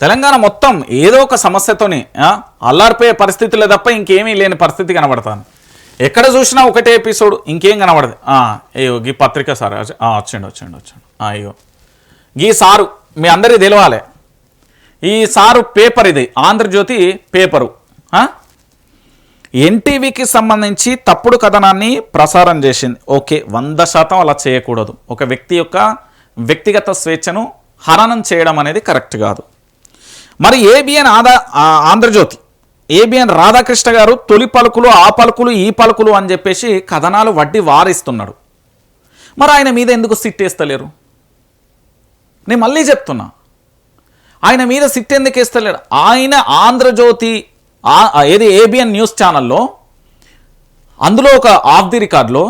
తెలంగాణ మొత్తం ఏదో ఒక సమస్యతోని అల్లారిపోయే పరిస్థితులే తప్ప ఇంకేమీ లేని పరిస్థితి కనబడతాను ఎక్కడ చూసినా ఒకటే ఎపిసోడ్ ఇంకేం కనబడదు. అయ్యో గీ పత్రిక సార్ ఆ, వచ్చిండు వచ్చిండు వచ్చిండు. అయ్యో. ఈ సారు మీ అందరికీ తెలవాలి. ఈ సారు పేపర్ ఇది ఆంధ్రజ్యోతి పేపరు. ఎన్టీవీకి సంబంధించి తప్పుడు కథనాన్ని ప్రసారం చేసింది. ఓకే వంద శాతం అలా చేయకూడదు. ఒక వ్యక్తి యొక్క వ్యక్తిగత స్వేచ్ఛను హననం చేయడం అనేది కరెక్ట్ కాదు. మరి ఏబిఎన్ ఆదా ఆంధ్రజ్యోతి ఏబిఎన్ రాధాకృష్ణ గారు తొలి పలుకులు ఆ పలుకులు ఈ పలుకులు అని చెప్పేసి కథనాలు వడ్డీ వారిస్తున్నాడు. మరి ఆయన మీద ఎందుకు సిట్టేస్తలేరు నేను మళ్ళీ చెప్తున్నా. ఆయన మీద సిట్ ఎందుకు వేస్తలేడు ఆయన ఆంధ్రజ్యోతి ఏది ఏబిఎన్ న్యూస్ ఛానల్లో అందులో ఒక ఆఫ్ ది రికార్డులో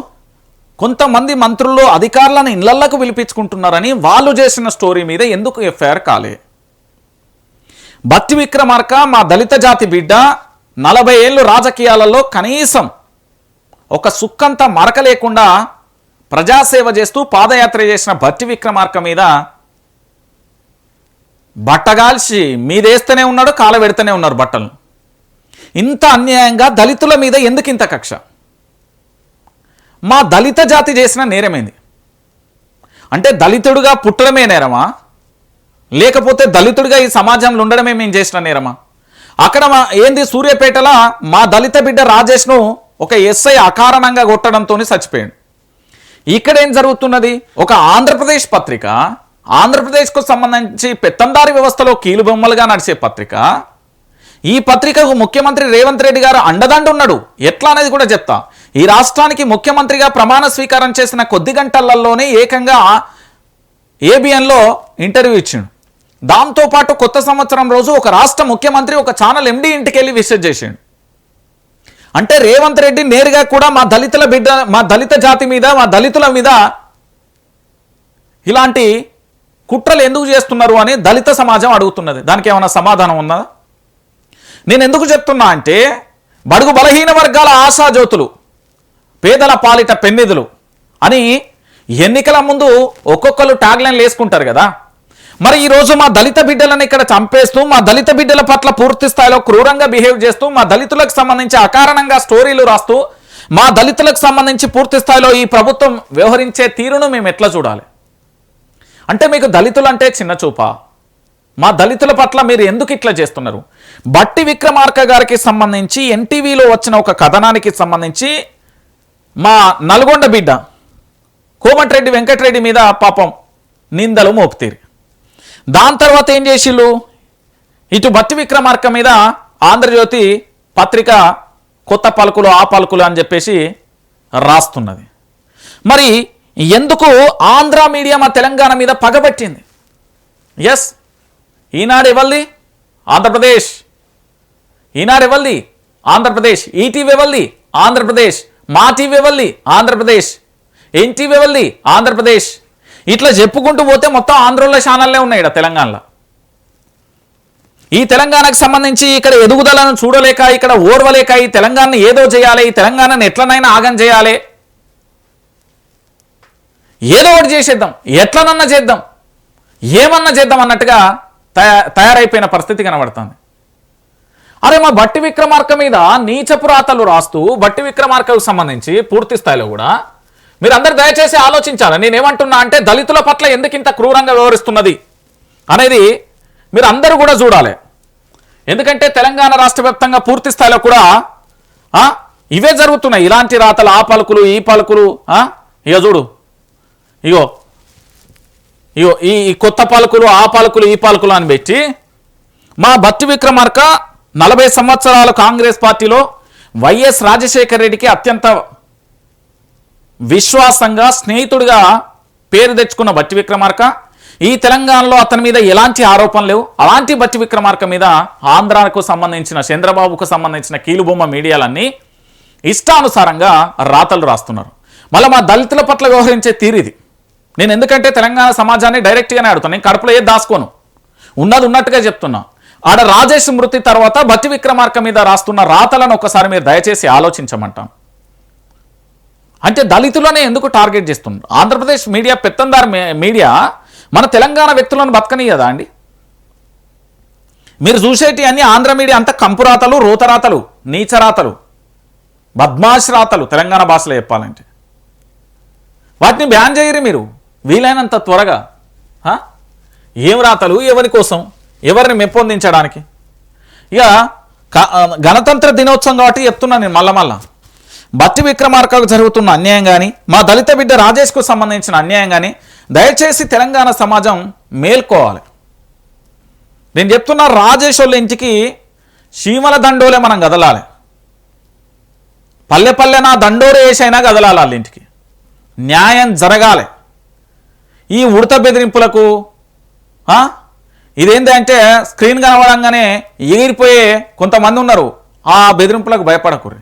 కొంతమంది మంత్రులు అధికారులను ఇళ్ళలకు పిలిపించుకుంటున్నారని వాళ్ళు చేసిన స్టోరీ మీద ఎందుకు ఎఫ్ఐఆర్ కాలే? బట్టి విక్రమార్క మా దళిత జాతి బిడ్డ నలభై ఏళ్ళు రాజకీయాలలో కనీసం ఒక సుక్కంత మరక లేకుండా ప్రజాసేవ చేస్తూ పాదయాత్ర చేసిన బట్టి విక్రమార్క మీద బట్టగాల్చి మీదేస్తూనే ఉన్నాడు కాల పెడుతూనే ఉన్నారు బట్టలు. ఇంత అన్యాయంగా దళితుల మీద ఎందుకు ఇంత కక్ష? మా దళిత జాతి చేసిన నేరమేంది? అంటే దళితుడుగా పుట్టడమే నేరమా? లేకపోతే దళితుడిగా ఈ సమాజంలో ఉండడమే మేము చేసిన నేరమా? అక్కడ మా ఏంది సూర్యాపేటల మా దళిత బిడ్డ రాజేష్ను ఒక ఎస్ఐ అకారణంగా కొట్టడంతో చచ్చిపోయాడు. ఇక్కడ ఏం జరుగుతున్నది? ఒక ఆంధ్రప్రదేశ్ పత్రిక ఆంధ్రప్రదేశ్కు సంబంధించి పెత్తందారి వ్యవస్థలో కీలుబొమ్మలుగా నడిచే పత్రిక ఈ పత్రికకు ముఖ్యమంత్రి రేవంత్ రెడ్డి గారు అండదండు ఉన్నాడు. ఎట్లా అనేది కూడా చెప్తా. ఈ రాష్ట్రానికి ముఖ్యమంత్రిగా ప్రమాణ స్వీకారం చేసిన కొద్ది గంటలలోనే ఏకంగా ఏబిఎన్లో ఇంటర్వ్యూ ఇచ్చిండు. దాంతోపాటు కొత్త సంవత్సరం రోజు ఒక రాష్ట్ర ముఖ్యమంత్రి ఒక ఛానల్ ఎండి ఇంటికి వెళ్ళి విసిట్ చేసిండు. అంటే రేవంత్ రెడ్డి నేరుగా కూడా మా దళితుల బిడ్డ మా దళిత జాతి మీద మా దళితుల మీద ఇలాంటి కుట్రలు ఎందుకు చేస్తున్నారు అని దళిత సమాజం అడుగుతున్నది. దానికి ఏమైనా సమాధానం ఉందా? నేను ఎందుకు చెప్తున్నా అంటే బడుగు బలహీన వర్గాల ఆశాజ్యోతులు పేదల పాలిట పెన్నిధులు అని ఎన్నికల ముందు ఒక్కొక్కరు ట్యాగ్లైన్లు వేసుకుంటారు కదా. మరి ఈరోజు మా దళిత బిడ్డలను ఇక్కడ చంపేస్తూ మా దళిత బిడ్డల పట్ల పూర్తి స్థాయిలో క్రూరంగా బిహేవ్ చేస్తూ మా దళితులకు సంబంధించి అకారణంగా స్టోరీలు రాస్తూ మా దళితులకు సంబంధించి పూర్తి స్థాయిలో ఈ ప్రభుత్వం వ్యవహరించే తీరును మేము ఎట్లా చూడాలి? అంటే మీకు దళితులు అంటే చిన్న చూపా. మా దళితుల పట్ల మీరు ఎందుకు ఇట్లా చేస్తున్నారు? బట్టి విక్రమార్క గారికి సంబంధించి ఎన్టీవీలో వచ్చిన ఒక కథనానికి సంబంధించి మా నల్గొండ బిడ్డ కోమటిరెడ్డి వెంకటరెడ్డి మీద పాపం నిందలు మోపుతీరు. దాని తర్వాత ఏం చేసిళ్ళు? ఇటు భక్తి విక్రమార్క మీద ఆంధ్రజ్యోతి పత్రిక కొత్త పలుకులు ఆ పలుకులు అని చెప్పేసి రాస్తున్నది. మరి ఎందుకు ఆంధ్ర మీడియా మా తెలంగాణ మీద పగబట్టింది? ఎస్ ఈనాడు ఎవల్ది? ఆంధ్రప్రదేశ్. ఈనాడు ఎవల్ది? ఆంధ్రప్రదేశ్. ఈటీవీ ఎవల్ది? ఆంధ్రప్రదేశ్. మా టీవీ ఎవల్ది? ఆంధ్రప్రదేశ్. ఎన్టీవీ ఎవల్ది? ఆంధ్రప్రదేశ్. ఇట్లా చెప్పుకుంటూ పోతే మొత్తం ఆంధ్రలో ఛానల్లే ఉన్నాయి ఇక్కడ తెలంగాణలో. ఈ తెలంగాణకు సంబంధించి ఇక్కడ ఎదుగుదలను చూడలేక ఇక్కడ ఓర్వలేక ఈ తెలంగాణను ఏదో చేయాలి ఈ తెలంగాణను ఎట్లనైనా ఆగం చేయాలి. ఏదో ఒకటి చేసేద్దాం ఎట్లనన్నా చేద్దాం ఏమన్నా చేద్దాం అన్నట్టుగా తయా తయారైపోయిన పరిస్థితి కనబడుతుంది. అరే మా బట్టి విక్రమార్క మీద నీచపురాతలు రాస్తూ బట్టి విక్రమార్కకు సంబంధించి పూర్తి స్థాయిలో కూడా మీరు అందరు దయచేసి ఆలోచించాలి. నేనేమంటున్నా అంటే దళితుల పట్ల ఎందుకు ఇంత క్రూరంగా వ్యవహరిస్తున్నది అనేది మీరు అందరూ కూడా చూడాలి. ఎందుకంటే తెలంగాణ రాష్ట్ర వ్యాప్తంగా పూర్తి స్థాయిలో కూడా ఇవే జరుగుతున్నాయి. ఇలాంటి రాతలు ఆ పలుకులు ఈ పలుకులు ఇగో ఇక చూడు. ఇగో ఇగో ఈ కొత్త పలుకులు ఆ పలుకులు ఈ పలుకులు అని పెట్టి మా భట్టి విక్రమార్క నలభై సంవత్సరాలు కాంగ్రెస్ పార్టీలో వైఎస్ రాజశేఖర రెడ్డికి అత్యంత విశ్వాసంగా స్నేహితుడిగా పేరు తెచ్చుకున్న బట్టి విక్రమార్క ఈ తెలంగాణలో అతని మీద ఎలాంటి ఆరోపణలు లేవు. అలాంటి బట్టి విక్రమార్క మీద ఆంధ్రాకు సంబంధించిన చంద్రబాబుకు సంబంధించిన కీలుబొమ్మ మీడియాలన్నీ ఇష్టానుసారంగా రాతలు రాస్తున్నారు. మళ్ళీ మా దళితుల పట్ల వ్యవహరించే తీరిది నేను ఎందుకంటే తెలంగాణ సమాజాన్ని డైరెక్ట్గానే ఆడుతాను నేను కడుపులో ఏది దాసుకోను ఉన్నది ఉన్నట్టుగా చెప్తున్నా. ఆడ రాజేష్ మృతి తర్వాత బట్టి విక్రమార్క మీద రాస్తున్న రాతలను ఒకసారి మీరు దయచేసి ఆలోచించమంటాను. అంటే దళితులనే ఎందుకు టార్గెట్ చేస్తున్నారు? ఆంధ్రప్రదేశ్ మీడియా పెత్తందారు మీడియా మన తెలంగాణ వ్యక్తులను బతకనియదా అండి? మీరు చూసేటి అన్ని ఆంధ్ర మీడియా అంతా కంపురాతలు రోతరాతలు నీచరాతలు బద్మాష్ రాతలు తెలంగాణ భాషలో చెప్పాలంటే. వాటిని బ్యాన్ చేయరు మీరు. వీలైనంత త్వరగా. ఏం రాతలు? ఎవరి కోసం? ఎవరిని మెప్పొందించడానికి? ఇక గణతంత్ర దినోత్సవం కాబట్టి చెప్తున్నాను నేను మళ్ళా మళ్ళా. బట్టి విక్రమార్కకు జరుగుతున్న అన్యాయం కానీ మా దళిత బిడ్డ రాజేష్కు సంబంధించిన అన్యాయం కానీ దయచేసి తెలంగాణ సమాజం మేల్కోవాలి. నేను చెప్తున్న రాజేష్ వాళ్ళ ఇంటికి చీమల దండోలే మనం కదలాలి పల్లె పల్లె నా దండోరే వేసైనా కదలాలి వాళ్ళ ఇంటికి. న్యాయం జరగాలి. ఈ ఉడత బెదిరింపులకు ఆ? ఇదేంటంటే స్క్రీన్ కనబడంగానే ఎగిరిపోయే కొంతమంది ఉన్నారు. ఆ బెదిరింపులకు భయపడకూరి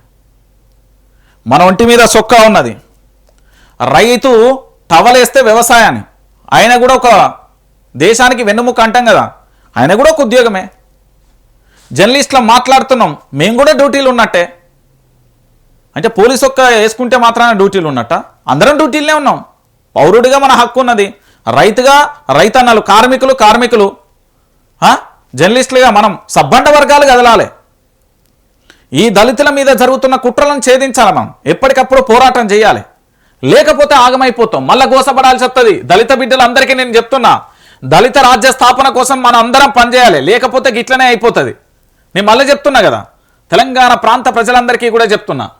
మన ఒంటి మీద సొక్కా ఉన్నది. రైతు టవలేస్తే వ్యవసాయాన్ని. ఆయన కూడా ఒక దేశానికి వెన్నుముక అంటాం కదా ఆయన కూడా ఒక ఉద్యోగమే. జర్నలిస్ట్లో మాట్లాడుతున్నాం మేము కూడా డ్యూటీలు ఉన్నట్టే. అంటే పోలీస్ ఒక్క వేసుకుంటే మాత్రమే డ్యూటీలు ఉన్నట్ట? అందరం డ్యూటీలనే ఉన్నాం. పౌరుడిగా మన హక్కు ఉన్నది. రైతుగా రైతన్నలు కార్మికులు కార్మికులు. జర్నలిస్టులుగా మనం సబ్బండ వర్గాలు కదలాలి. ఈ దళితుల మీద జరుగుతున్న కుట్రలను ఛేదించాలి మనం? ఎప్పటికప్పుడు పోరాటం చేయాలి. లేకపోతే ఆగమైపోతాం. మళ్ళీ గోసపడాల్సి వస్తుంది దళిత బిడ్డలందరికీ నేను చెప్తున్నా. దళిత రాజ్య స్థాపన కోసం మనం అందరం పనిచేయాలి. లేకపోతే గిట్లనే అయిపోతుంది. నేను మళ్ళీ చెప్తున్నా కదా. తెలంగాణ ప్రాంత ప్రజలందరికీ కూడా చెప్తున్నా.